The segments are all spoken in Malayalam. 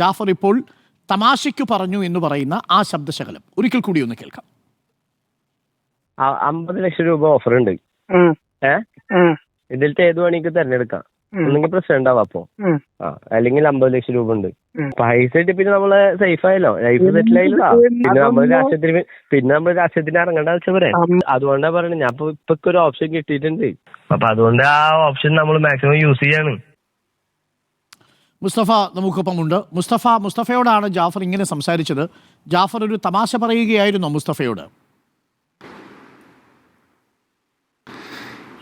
ജാഫർ ഇപ്പോൾ തമാശയ്ക്ക് പറഞ്ഞു എന്ന് പറയുന്ന ആ ശബ്ദശകലം. ഒരിക്കൽ കൂടി ഒന്ന് കേൾക്കാം. അമ്പത് ലക്ഷം രൂപ ഓഫർ ഉണ്ട് ഏ? ഇതിലത്തെ ഏത് വേണമെങ്കിൽ തെരഞ്ഞെടുക്കാം. ഒന്നെങ്കിൽ പ്രസിഡന്റ് ആവാം അപ്പൊ. ആ അല്ലെങ്കിൽ അമ്പത് ലക്ഷം രൂപ ഉണ്ട്. പൈസ ഇട്ട് പിന്നെ നമ്മൾ സേഫ് ആയല്ലോ. ലൈഫ് സെറ്റിൽ ആയില്ല പിന്നെ നമ്മൾ രാഷ്ട്രീയത്തിന് പിന്നെ നമ്മൾ രാഷ്ട്രീയത്തിന് ഇറങ്ങേണ്ട ആവശ്യം വരെ. അതുകൊണ്ടാ പറയുന്നത് ഞാൻ ഇപ്പൊ ഇപ്പൊ ഒരു ഓപ്ഷൻ കിട്ടിയിട്ടുണ്ട്. അപ്പൊ അതുകൊണ്ട് ആ ഓപ്ഷൻ നമ്മൾ മാക്സിമം യൂസ് ചെയ്യാണ്. മുസ്തഫ നമുക്കൊപ്പമുണ്ട് മുസ്തഫ മുസ്തഫയോടാണ് ജാഫർ ഇങ്ങനെ സംസാരിച്ചത്. ജാഫർ ഒരു തമാശ പറയുകയായിരുന്നോ മുസ്തഫയോട്.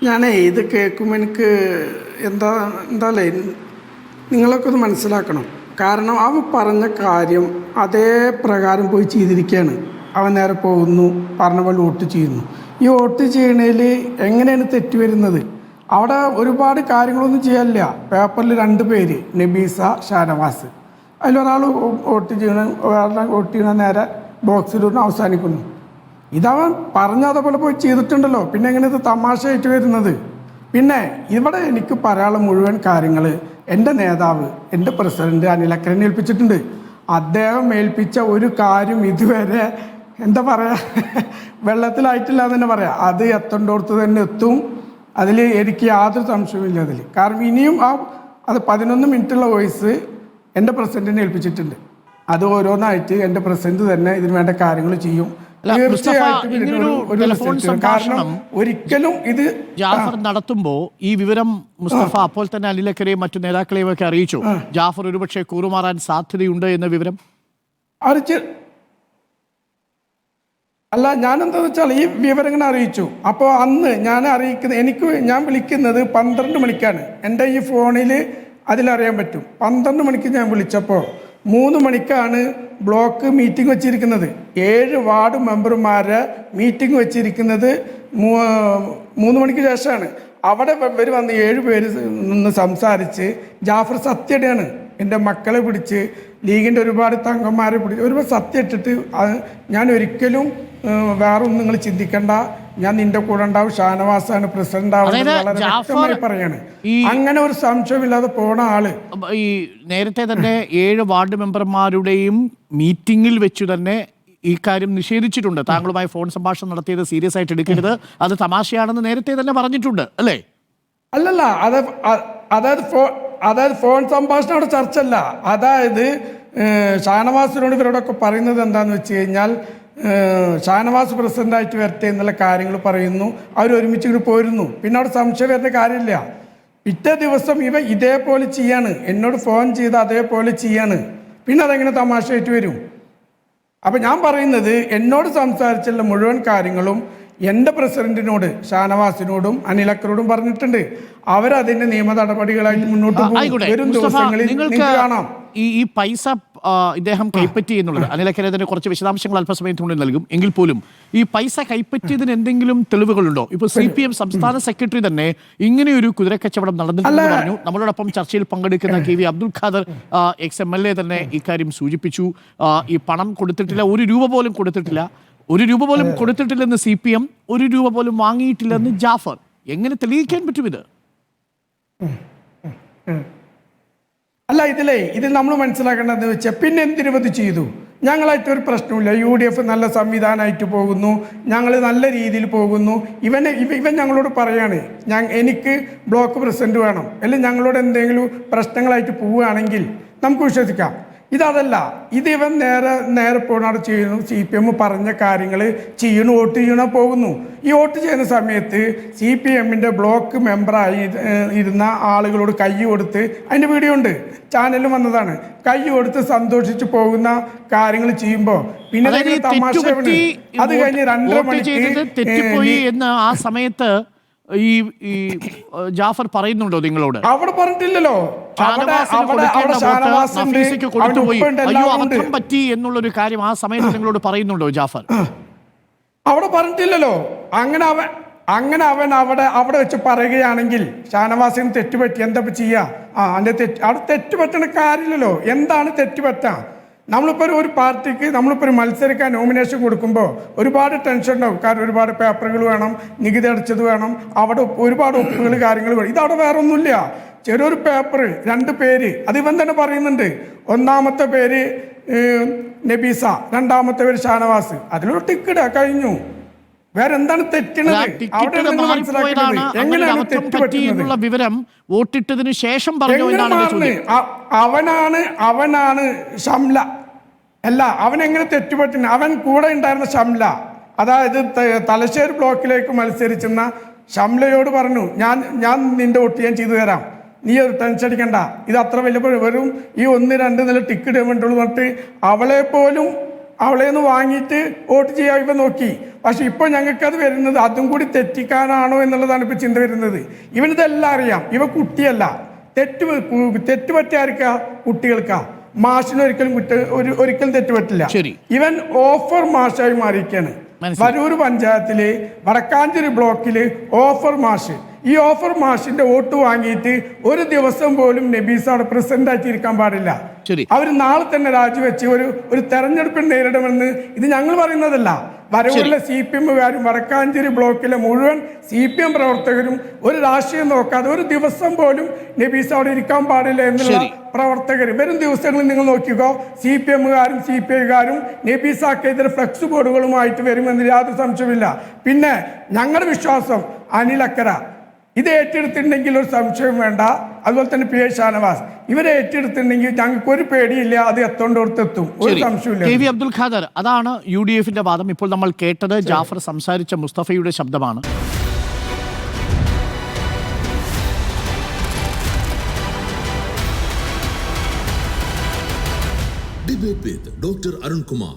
ഞാനേ ഇത് കേൾക്കുമ്പോൾ എനിക്ക് എന്താ എന്താല്ലേ നിങ്ങളൊക്കെ ഒന്ന് മനസ്സിലാക്കണം. കാരണം അവൻ പറഞ്ഞ കാര്യം അതേ പ്രകാരം പോയി ചെയ്തിരിക്കുകയാണ്. അവൻ നേരെ പോകുന്നു പറഞ്ഞ പോലെ വോട്ട് ചെയ്യുന്നു. ഈ വോട്ട് ചെയ്യണേൽ എങ്ങനെയാണ് തെറ്റ് വരുന്നത്? അവിടെ ഒരുപാട് കാര്യങ്ങളൊന്നും ചെയ്യാനില്ല പേപ്പറിൽ രണ്ട് പേര് നബീസ ഷാനവാസ്. അതിലൊരാൾ വോട്ട് ചെയ്യണം ഒരാളുടെ വോട്ട് ചെയ്യണ നേരെ ബോക്സിലൂടെ അവസാനിക്കുന്നു. ഇതവൻ പറഞ്ഞ അതേപോലെ പോയി ചെയ്തിട്ടുണ്ടല്ലോ. പിന്നെ എങ്ങനെ ഇത് തമാശയായിട്ട് വരുന്നത്? പിന്നെ ഇവിടെ എനിക്ക് പറയാനുള്ള മുഴുവൻ കാര്യങ്ങൾ എന്റെ നേതാവ് എന്റെ പ്രസിഡന്റ് അനിലക്കരൻ ഏൽപ്പിച്ചിട്ടുണ്ട്. അദ്ദേഹം ഏൽപ്പിച്ച ഒരു കാര്യം ഇതുവരെ എന്താ പറയുക വെള്ളത്തിലായിട്ടില്ല എന്ന് തന്നെ പറയാം. അത് എത്തേണ്ടോടത്ത് തന്നെ എത്തും. അതിൽ എനിക്ക് യാതൊരു സംശയവുമില്ല അതിൽ. കാരണം ഇനിയും ആ അത് പതിനൊന്ന് മിനിറ്റുള്ള വോയിസ് എന്റെ പ്രസിഡന്റിനെ ഏൽപ്പിച്ചിട്ടുണ്ട്. അത് ഓരോന്നായിട്ട് എന്റെ പ്രസിഡന്റ് തന്നെ ഇതിന് വേണ്ട കാര്യങ്ങൾ ചെയ്യും. കാരണം ഒരിക്കലും ഇത് ജാഫർ നടത്തുമ്പോ ഈ വിവരം മുസ്തഫ അപ്പോൾ തന്നെ അനിലക്കരെയും മറ്റു നേതാക്കളെയും ഒക്കെ അറിയിച്ചു ജാഫർ ഒരുപക്ഷെ കൂറുമാറാൻ സാധ്യതയുണ്ട് എന്ന വിവരം? അറിയിച്ച് അല്ല ഞാനെന്താ വെച്ചാൽ ഈ വിവരങ്ങൾ അറിയിച്ചു. അപ്പോൾ അന്ന് ഞാൻ അറിയിക്കുന്ന എനിക്ക് ഞാൻ വിളിക്കുന്നത് പന്ത്രണ്ട് മണിക്കാണ്. എന്റെ ഈ ഫോണിൽ അതിലറിയാൻ പറ്റും. പന്ത്രണ്ട് മണിക്ക് ഞാൻ വിളിച്ചപ്പോൾ മൂന്ന് മണിക്കാണ് ബ്ലോക്ക് മീറ്റിംഗ് വെച്ചിരിക്കുന്നത്. ഏഴ് വാർഡ് മെമ്പർമാരെ മീറ്റിംഗ് വെച്ചിരിക്കുന്നത് മൂന്ന് മണിക്ക് ശേഷമാണ്. അവിടെ ഇവർ വന്ന് ഏഴ് പേര് നിന്ന് സംസാരിച്ച് ജാഫർ സത്യടെയാണ്. എന്റെ മക്കളെ പിടിച്ച് ലീഗിന്റെ ഒരുപാട് തങ്കന്മാരെ പിടിച്ച് ഒരുപാട് സത്യം ഇട്ടിട്ട് അത് ഞാൻ ഒരിക്കലും വേറൊന്നും വേറെ ഒന്നും നിങ്ങൾ ചിന്തിക്കണ്ട. ഞാൻ നിന്റെ കൂടെ ഉണ്ടാവും. ഷാനവാസാണ് പ്രസിഡന്റ് ആവുന്നത് വ്യക്തമായി പറയാണ്. അങ്ങനെ ഒരു സംശയമില്ലാതെ പോണ ആൾ. ഈ നേരത്തെ തന്നെ ഏഴ് വാർഡ് മെമ്പർമാരുടെയും മീറ്റിംഗിൽ വെച്ചു തന്നെ ഈ കാര്യം നിഷേധിച്ചിട്ടുണ്ട്. താങ്കളുമായി ഫോൺ സംഭാഷണം നടത്തിയത് സീരിയസ് ആയിട്ട് എടുക്കരുത്. അത് തമാശയാണെന്ന് നേരത്തെ തന്നെ പറഞ്ഞിട്ടുണ്ട് അല്ലേ? അല്ലല്ല അത് അതായത് അതായത് ഫോൺ സംഭാഷണം അവിടെ ചർച്ചല്ല അതായത് ഷാനവാസിനോട് ഇവരോടൊക്കെ പറയുന്നത് എന്താണെന്ന് വെച്ച് കഴിഞ്ഞാൽ ഷാനവാസ് പ്രസിഡന്റായിട്ട് വരട്ടെ എന്നുള്ള കാര്യങ്ങൾ പറയുന്നു. അവർ ഒരുമിച്ച് ഇങ്ങോട്ട് പോയിരുന്നു പിന്നെ അവിടെ സംശയം വരുന്ന കാര്യമില്ല. പിറ്റേ ദിവസം ഇവ ഇതേപോലെ ചെയ്യാണ്. എന്നോട് ഫോൺ ചെയ്ത് അതേപോലെ ചെയ്യാണ്. പിന്നെ അതെങ്ങനെ തമാശയായിട്ട് വരും? അപ്പം ഞാൻ പറയുന്നത് എന്നോട് സംസാരിച്ചുള്ള മുഴുവൻ കാര്യങ്ങളും എന്റെ പ്രസിഡന്റിനോട് ഷാനവാസിനോടും അനിലക്കരോടും പറഞ്ഞിട്ടുണ്ട്. അവരതിന്റെ നിയമ നടപടികളായിട്ട് മുന്നോട്ട് പോകും. വരും ദിവസങ്ങളിൽ നിങ്ങൾക്ക് കാണാം. ഈ ഈ പൈസ ഇദ്ദേഹം കൈപ്പറ്റി എന്നുള്ളത് അനിലക്കരേതന് കുറച്ച് വിശദാംശങ്ങൾ അല്പസമയത്തിനുള്ളിൽ നൽകും. എങ്കിൽ പോലും ഈ പൈസ കൈപ്പറ്റിയതിന് എന്തെങ്കിലും തെളിവുകളുണ്ടോ? ഇപ്പൊ സി പി എം സംസ്ഥാന സെക്രട്ടറി തന്നെ ഇങ്ങനെയൊരു കുതിരക്കച്ചവടം നടന്നിട്ടുണ്ടെന്ന് പറഞ്ഞു. നമ്മളോടൊപ്പം ചർച്ചയിൽ പങ്കെടുക്കുന്ന K V Abdul Khader ex M L A തന്നെ ഇക്കാര്യം സൂചിപ്പിച്ചു. ഈ പണം കൊടുത്തിട്ടില്ല ഒരു രൂപ പോലും കൊടുത്തിട്ടില്ല. ഒരു രൂപ പോലും കൊടുത്തിട്ടില്ലെന്ന് സി പി എം ഒരു രൂപ പോലും വാങ്ങിയിട്ടില്ലെന്ന് ജാഫർ. എങ്ങനെ തെളിയിക്കാൻ പറ്റും ഇത്? അല്ല ഇതിലേ ഇതിൽ നമ്മൾ മനസ്സിലാക്കേണ്ടതെന്ന് വെച്ചാൽ പിന്നെ എന്തിനുമത് ചെയ്തു? ഞങ്ങളായിട്ട് ഒരു പ്രശ്നമില്ല യു ഡി എഫ് നല്ല സംവിധാനമായിട്ട് പോകുന്നു. ഞങ്ങൾ നല്ല രീതിയിൽ പോകുന്നു. ഇവനെ ഇവ ഇവൻ ഞങ്ങളോട് പറയാണ് ഞാൻ എനിക്ക് ബ്ലോക്ക് പ്രസിഡന്റ് വേണം. അല്ലെങ്കിൽ ഞങ്ങളോട് എന്തെങ്കിലും പ്രശ്നങ്ങളായിട്ട് പോവുകയാണെങ്കിൽ നമുക്ക് വിശ്വസിക്കാം. ഇതതല്ല ഇത് ഇവൻ നേരെ നേരെ പോണവിടെ ചെയ്യുന്നു സി പി എം പറഞ്ഞ കാര്യങ്ങൾ ചെയ്യണു വോട്ട് ചെയ്യണോ പോകുന്നു. ഈ വോട്ട് ചെയ്യുന്ന സമയത്ത് സി പി എമ്മിന്റെ ബ്ലോക്ക് മെമ്പറായി ഇരുന്ന ആളുകളോട് കൈ കൊടുത്ത് അതിന്റെ വീഡിയോ ഉണ്ട്. ചാനലിൽ വന്നതാണ്. കൈ കൊടുത്ത് സന്തോഷിച്ച് പോകുന്ന കാര്യങ്ങൾ ചെയ്യുമ്പോൾ പിന്നെ തമാശ. അത് കഴിഞ്ഞ് രണ്ടര മണിക്ക് തെറ്റിപ്പോയി എന്ന് ആ സമയത്ത് ഈ ഈ ജാഫർ പറയുന്നുണ്ടോ നിങ്ങളോട്? അവിടെ പറഞ്ഞിട്ടില്ലല്ലോ. നഫീസയ്ക്ക് കൊടുത്തുപോയി അയ്യോ അബദ്ധം പറ്റി എന്നുള്ളൊരു കാര്യം ആ സമയത്ത് നിങ്ങളോട് പറയുന്നുണ്ടോ ജാഫർ? അവിടെ പറഞ്ഞിട്ടില്ലല്ലോ. അങ്ങനെ അവൻ അങ്ങനെ അവൻ അവിടെ അവിടെ വെച്ച് പറയുകയാണെങ്കിൽ ഷാനവാസിന് തെറ്റുപറ്റി എന്താ ചെയ്യാ? ആ അതിന്റെ തെറ്റ് അവിടെ തെറ്റുപറ്റണ കാര്യമില്ലല്ലോ. എന്താണ് തെറ്റുപറ്റാ? നമ്മളിപ്പോൾ ഒരു- പാർട്ടിക്ക് നമ്മളിപ്പോൾ ഒരു മത്സരിക്കാൻ നോമിനേഷൻ കൊടുക്കുമ്പോൾ ഒരുപാട് ടെൻഷൻ ഉണ്ടാവും. കാരണം ഒരുപാട് പേപ്പറുകൾ വേണം നികുതി അടച്ചത് വേണം അവിടെ ഒരുപാട് ഒപ്പുകൾ കാര്യങ്ങൾ വേണം. ഇതവിടെ വേറെ ഒന്നുമില്ല ചെറിയൊരു പേപ്പർ രണ്ട് പേര് അത് ഇവൻ തന്നെ പറയുന്നുണ്ട്. ഒന്നാമത്തെ പേര് നബീസ രണ്ടാമത്തെ പേര് ഷാനവാസ്. അതിലൊരു ടിക്കറ്റ് കഴിഞ്ഞു. വേറെ എന്താണ് തെറ്റുന്നത് വിവരം വോട്ടിട്ടതിന് ശേഷം പറഞ്ഞു അവനാണ് അവനാണ് ഷംല. അല്ല അവൻ എങ്ങനെ തെറ്റുപറ്റുന്നു അവൻ കൂടെ ഉണ്ടായിരുന്ന ഷംല. അതായത് തലശ്ശേരി ബ്ലോക്കിലേക്ക് മത്സരിച്ചിരുന്ന ഷംലയോട് പറഞ്ഞു ഞാൻ ഞാൻ നിന്റെ വോട്ട് ഞാൻ ചെയ്തു തരാം. നീ ഒരു ടെൻഷൻ അടിക്കണ്ട. ഇത് അത്ര വലിയ വെറും ഈ ഒന്ന് രണ്ട് നില ടിക്കറ്റ് വേണ്ടുള്ളൂ പറഞ്ഞിട്ട് അവളെ പോലും അവളെ നിന്ന് വാങ്ങിയിട്ട് വോട്ട് ചെയ്യാൻ ഇപ്പം നോക്കി. പക്ഷെ ഇപ്പോൾ ഞങ്ങൾക്കത് വരുന്നത് അതും കൂടി തെറ്റിക്കാനാണോ എന്നുള്ളതാണ് ഇപ്പൊ ചിന്ത വരുന്നത്. ഇവനിതെല്ലാം അറിയാം. ഇവ കുട്ടിയല്ല. തെറ്റ് തെറ്റ് പറ്റിയാർക്കാ കുട്ടികൾക്കാ. മാഷിന് ഒരിക്കലും കുറ്റ ഒരു ഒരിക്കലും തെറ്റ് പറ്റില്ല ശരി. ഇവൻ ഓഫർ മാഷായി മാറിയിരിക്കുകയാണ്. വരൂർ പഞ്ചായത്തിൽ വടക്കാഞ്ചേരി ബ്ലോക്കിൽ ഓഫർ മാഷ്. ഈ ഓഫർ മാഷിന്റെ വോട്ട് വാങ്ങിയിട്ട് ഒരു ദിവസം പോലും നബീസ് അവിടെ പ്രസിഡന്റ് ആയിട്ടിരിക്കാൻ പാടില്ല. അവർ നാളെ തന്നെ രാജിവെച്ച് ഒരു ഒരു തെരഞ്ഞെടുപ്പ് നേരിടുമെന്ന് ഇത് ഞങ്ങൾ പറയുന്നതല്ല. വരവൂരിലെ സി പി എമ്മുകാരും വടക്കാഞ്ചേരി ബ്ലോക്കിലെ മുഴുവൻ സി പി എം പ്രവർത്തകരും ഒരു രാഷ്ട്രീയം നോക്കാതെ ഒരു ദിവസം പോലും നബീസ് അവിടെ ഇരിക്കാൻ പാടില്ല എന്നുള്ള പ്രവർത്തകർ വരും ദിവസങ്ങളിൽ നിങ്ങൾ നോക്കിക്കോ സി പി എമ്മുകാരും സി പി ഐക്കാരും നബീസാക്കെതിരെ ഫ്ലക്സ് ബോർഡുകളുമായിട്ട് വരുമെന്ന് യാതൊരു സംശയമില്ല പിന്നെ ഞങ്ങളുടെ വിശ്വാസം അനിലക്കര ഇത് ഏറ്റെടുത്തിട്ടുണ്ടെങ്കിൽ ഒരു സംശയം വേണ്ട. അതുപോലെ തന്നെ പി എ ഷാനവാസ്. ഇവരെ ഏറ്റെടുത്തിട്ടുണ്ടെങ്കിൽ ഞങ്ങൾക്ക് ഒരു പേടിയില്ല അത് എത്തോണ്ടോടത്ത് എത്തും ഒരു സംശയമില്ല കെ വി അബ്ദുൽ ഖാദർ അതാണ് യു ഡി എഫിന്റെ വാദം. ഇപ്പോൾ നമ്മൾ കേട്ടത് ജാഫർ സംസാരിച്ച മുസ്തഫയുടെ ശബ്ദമാണ്. Doctor Arunkumar Dr. Arun Kumar.